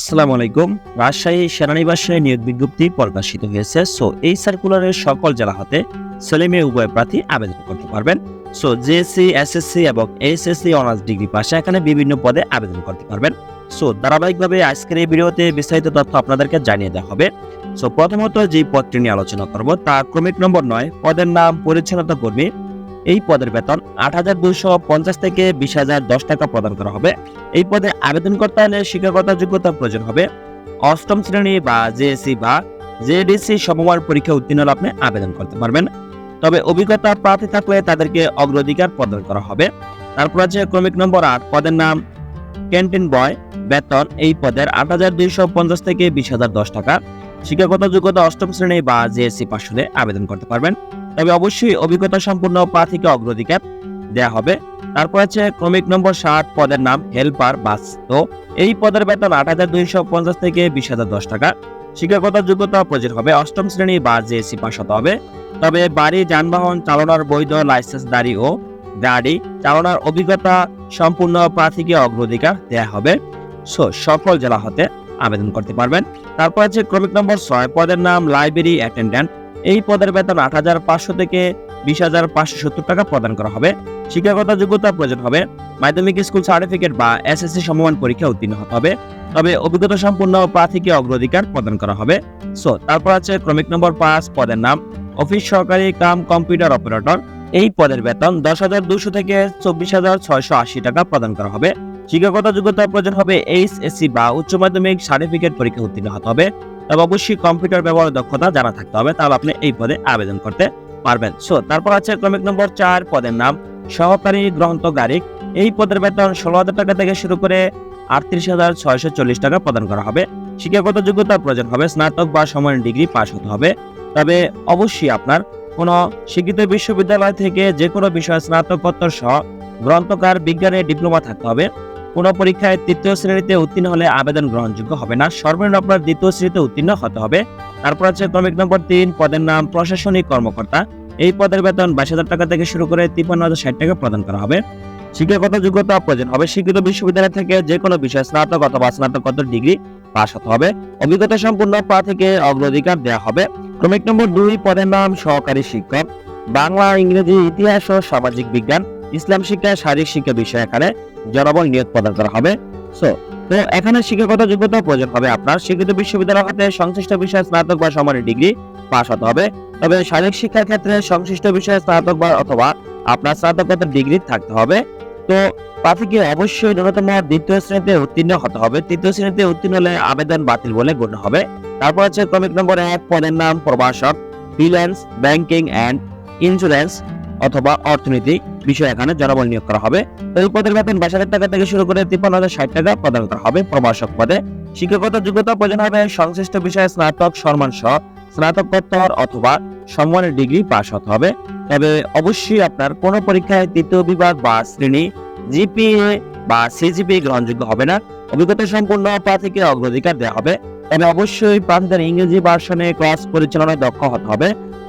আসসালামু আলাইকুম। রাজশাহী সেনানিবাসে নিয়োগ বিজ্ঞপ্তি প্রকাশিত হয়েছে। সো, এই সার্কুলারের সকল জেলা হতে ছেলে মেয়ে উভয় প্রার্থী আবেদন করতে পারবেন। সো জেএসসি এসএসসি এবং এইচএসসি অনার্স ডিগ্রি পাশে এখানে বিভিন্ন পদে আবেদন করতে পারবেন। সো, ধারাবাহিকভাবে আজকের এই ভিডিওতে বিস্তারিত তথ্য আপনাদেরকে জানিয়ে দেওয়া হবে। সো, প্রথমত যে পদটি নিয়ে আলোচনা করব তা ক্রমিক নম্বর নয়, পদের নাম পরিচ্ছন্নতা কর্মী এই পদের বেতন আট হাজার দুশো পঞ্চাশ থেকে বিশ হাজার দশ টাকা প্রদান করা হবে। এই পদে আবেদন করতে হলে শিক্ষাগত যোগ্যতা প্রয়োজন হবে। অষ্টম শ্রেণি বা জেএসসি বা জেডিসি সমমান পরীক্ষা উত্তীর্ণ হলে আপনি আবেদন করতে পারবেন। তবে অভিজ্ঞতা প্রার্থী থাকলে তাদেরকে অগ্রাধিকার প্রদান করা হবে। তারপর আছে ক্রমিক নম্বর আট, পদের নাম ক্যান্টিন বয়। বেতন এই পদের আট হাজার দুইশো পঞ্চাশ থেকে বিশ হাজার দশ টাকা। শিক্ষাগত যোগ্যতা অষ্টম শ্রেণি বা জেএসসি পাশ হলে আবেদন করতে পারবেন। তবে অবশ্যই অভিজ্ঞতা সম্পূর্ণ প্রার্থীকে অগ্রাধিকার দেওয়া হবে। তারপর আছে ক্রমিক নম্বর ষাট, পদের নাম হেল্পার বাস। তো এই পদের বেতন আট হাজার দুইশো পঞ্চাশ থেকে বিশ হাজার দশ টাকা। শিক্ষাগত যোগ্যতা প্রয়োজন হবে অষ্টম শ্রেণি বা জেএসসি পাস হতে হবে। তবে বাড়ি, যানবাহন, চালানোর বৈধ লাইসেন্স লাইসেন্সদারি ও গাড়ি চালানোর অভিজ্ঞতা সম্পূর্ণ প্রার্থীকে অগ্রাধিকার দেওয়া হবে। সো সকল জেলা হতে আবেদন করতে পারবেন। তারপর আছে ক্রমিক নম্বর ছয়, পদের নাম লাইব্রেরি অ্যাটেন্ডেন্ট। এই পদের বেতন আট হাজার পাঁচশো থেকে বিশ হাজার পাঁচশো সত্তর টাকা প্রদান করা হবে। শিক্ষাগত যোগ্যতা প্রয়োজন হবে। মাধ্যমিক স্কুল সার্টিফিকেট বা এসএসসি সমমান পরীক্ষা উত্তীর্ণ হতে হবে। তবে অভিজ্ঞতা সম্পূর্ণ প্রার্থীকে অগ্রাধিকার প্রদান করা হবে। সো তারপর আছে ক্রমিক নম্বর পাঁচ, পদের নাম। অফিস সহকারী কাম, কম্পিউটার অপারেটর। এই পদের বেতন দশ হাজার দুশো থেকে চব্বিশ হাজার ছয়শো আশি টাকা প্রদান করা হবে। শিক্ষাগত যোগ্যতা প্রয়োজন হবে এইচএসসি বা উচ্চ মাধ্যমিক সার্টিফিকেট পরীক্ষা উত্তীর্ণ হতে হবে। তবে অবশ্যই কম্পিউটার ব্যবহারের দক্ষতা জানা থাকতে হবে, তাহলে আপনি এই পদে আবেদন করতে পারবেন। সো তারপর আছে ক্রমিক নম্বর চার, পদের নাম, সহকারী গ্রন্থকারিক এই পদের বেতন ষোলো হাজার টাকা থেকে শুরু করে আটত্রিশ হাজার ছয়শো চল্লিশ টাকা প্রদান করা হবে। শিক্ষাগত যোগ্যতার প্রয়োজন হবে, স্নাতক বা সমান ডিগ্রি পাস হতে হবে। তবে অবশ্যই আপনার কোনো শিক্ষিত বিশ্ববিদ্যালয় থেকে যে কোনো বিষয়ে স্নাতকোত্তর সহ গ্রন্থকার বিজ্ঞানে ডিপ্লোমা থাকতে হবে। কোনো পরীক্ষায় তৃতীয় শ্রেণীতে উত্তীর্ণ হলে আবেদন গ্রহণযোগ্য হবে না। সর্বনিম্ন আপনার দ্বিতীয় শ্রেণীতে উত্তীর্ণ হতে হবে। তারপর আছে ক্রমিক নম্বর তিন, পদের নাম প্রশাসনিক কর্মকর্তা। এই পদের বেতন বাইশ হাজার টাকা থেকে শুরু করে তিপ্পান্ন হাজার ষাট টাকা প্রদান করা হবে। শিক্ষাগত যোগ্যতা প্রয়োজন হবে। শিক্ষিত বিশ্ববিদ্যালয় থেকে যে কোনো বিষয়ে স্নাতক অথবা স্নাতকোত্তর ডিগ্রি পাশ হতে হবে। অভিজ্ঞতা সম্পূর্ণ প্রার্থীকে অগ্রাধিকার দেওয়া হবে। ক্রমিক নম্বর দুই, পদের নাম সহকারী শিক্ষক। বাংলা, ইংরেজি, ইতিহাস ও সামাজিক বিজ্ঞান। ইসলাম শিক্ষা শারীরিক শিক্ষা বিষয়ে এখানে জনবল নিয়োগ প্রদান করা হবে। সো তো এখানে শিক্ষাগত যোগ্যতা প্রয়োজন হবে আপনার। শিক্ষিত বিশ্ববিদ্যালয় হতে সংশ্লিষ্ট বিষয়ে স্নাতক বা সমানের ডিগ্রি পাস হতে হবে। তবে শারীরিক শিক্ষার ক্ষেত্রে সংশ্লিষ্ট বিষয়ে স্নাতক বা অথবা আপনার স্নাতকোত্তর ডিগ্রি থাকতে হবে। তো প্রার্থীকে অবশ্যই ন্যূনতম দ্বিতীয় শ্রেণীতে উত্তীর্ণ হতে হবে। তৃতীয় শ্রেণীতে উত্তীর্ণ হলে আবেদন বাতিল বলে গণ্য হবে। তারপর আছে ক্রমিক নম্বর এক, পদের নাম প্রভাষক, ফ্রিল্যান্স, ব্যাংকিং অ্যান্ড ইন্স্যুরেন্স অথবা অর্থনীতি। বিষয় এখানে জনবল নিয়োগ করা হবে। পদের বেতন বাইশ হাজার টাকা থেকে শুরু করে তিপ্পান্ন হাজার ষাট টাকা প্রদান করা হবে প্রভাষক পদে। শিক্ষাগত যোগ্যতা প্রয়োজন হবে সংশ্লিষ্ট বিষয়ে স্নাতক সম্মান সহ স্নাতকোত্তর অথবা সম্মানের ডিগ্রি পাস হতে হবে। তবে অবশ্যই আপনার কোনো পরীক্ষায় তৃতীয় বিভাগ বা শ্রেণি জিপিএ বা সিজিপি গ্রহণযোগ্য হবে না। অভিজ্ঞতা সম্পূর্ণ প্রার্থীকে অগ্রাধিকার দেওয়া হবে। তবে অবশ্যই প্রার্থীদের ইংরেজি ভার্সনে ক্লাস পরিচালনায় দক্ষ হতে হবে।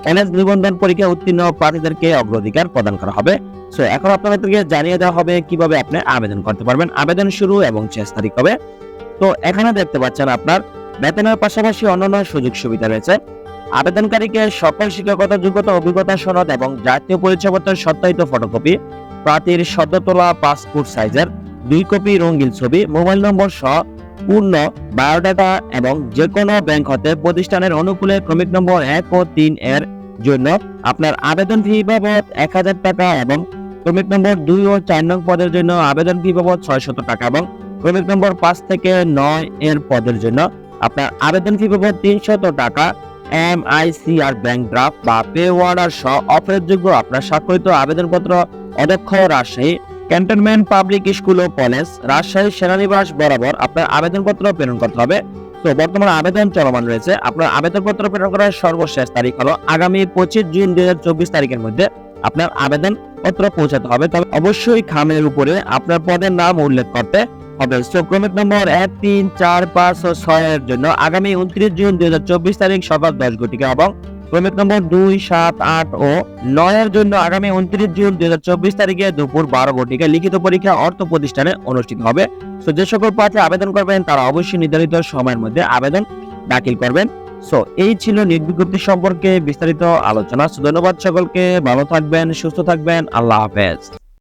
এনএস নিবন্ধন পরীক্ষা উত্তীর্ণ প্রার্থীদেরকে অগ্রাধিকার প্রদান করা হবে। সো এখন আপনাদেরকে জানিয়ে দেওয়া হবে কীভাবে আপনি আবেদন করতে পারবেন। আবেদন শুরু এবং শেষ তারিখ হবে তো, এখানে দেখতে পাচ্ছেন আপনার বেতনের পাশাপাশি অন্যান্য সুযোগ সুবিধা রয়েছে। আবেদনকারীকে সকল শিক্ষাগত যোগ্যতা, অভিজ্ঞতা, সনদ এবং জাতীয় পরিচয়পত্রের সত্যায়িত ফটোকপি, প্রার্থীর সদ্য তোলা পাসপোর্ট সাইজের দুই কপি রঙিন ছবি, মোবাইল নম্বর সহ পূর্ণ বায়োডাটা এবং যে কোনো ব্যাংক হতে প্রতিষ্ঠানের অনুকূলে ক্রমিক নম্বর এক ও তিন এর জন্য আপনার আবেদন ফি বাবদ এক হাজার টাকা এবং ক্রমিক নম্বর দুই ও চার নং পদের জন্য আবেদন ফি বাবদ ছয় শত টাকা এবং ক্রমিক নম্বর পাঁচ থেকে নয় এর পদের জন্য আপনার আবেদন ফি বাবদ তিনশত টাকা M I C R bank draft বা পে ওয়ার্ডার সহ অফেরযোগ্য আপনার স্বাক্ষরিত আবেদনপত্র, অধ্যক্ষ, রাজশাহী ক্যান্টনমেন্ট পাবলিক স্কুল ও কলেজ রাজশাহী সেনানিবাস বরাবর আপনার আবেদনপত্র প্রেরণ করতে হবে। তো বর্তমানে আবেদন চলমান রয়েছে। আপনার আবেদনপত্র প্রেরণ করার সর্বশেষ তারিখ হলো আগামী পঁচিশ জুন দুই তারিখের মধ্যে আপনার আবেদন পত্র পৌঁছাতে হবে। তবে অবশ্যই খামের উপরে আপনার পদের নাম উল্লেখ করতে হবে। সো নম্বর এক তিন চার পাঁচ ও ছয় এর জন্য আগামী উনত্রিশ জুন দুই হাজার চব্বিশ তারিখ সকাল দশ ঘটিকা এবং ক্রমিক নম্বর দুই, সাত, আট ও নয়ের জন্য আগামী উনত্রিশ জুন দুই হাজার চব্বিশ তারিখে দুপুর বারো ঘটিকে লিখিত পরীক্ষা অর্থ প্রতিষ্ঠানে অনুষ্ঠিত হবে। সো যে সকল প্রার্থী আবেদন করবেন, তারা অবশ্যই নির্ধারিত সময়ের মধ্যে আবেদন দাখিল করবেন। সো এই ছিল নিয়োগ বিজ্ঞপ্তি সম্পর্কে বিস্তারিত আলোচনা। ধন্যবাদ সকলকে, ভালো থাকবেন, সুস্থ থাকবেন, আল্লাহ হাফেজ।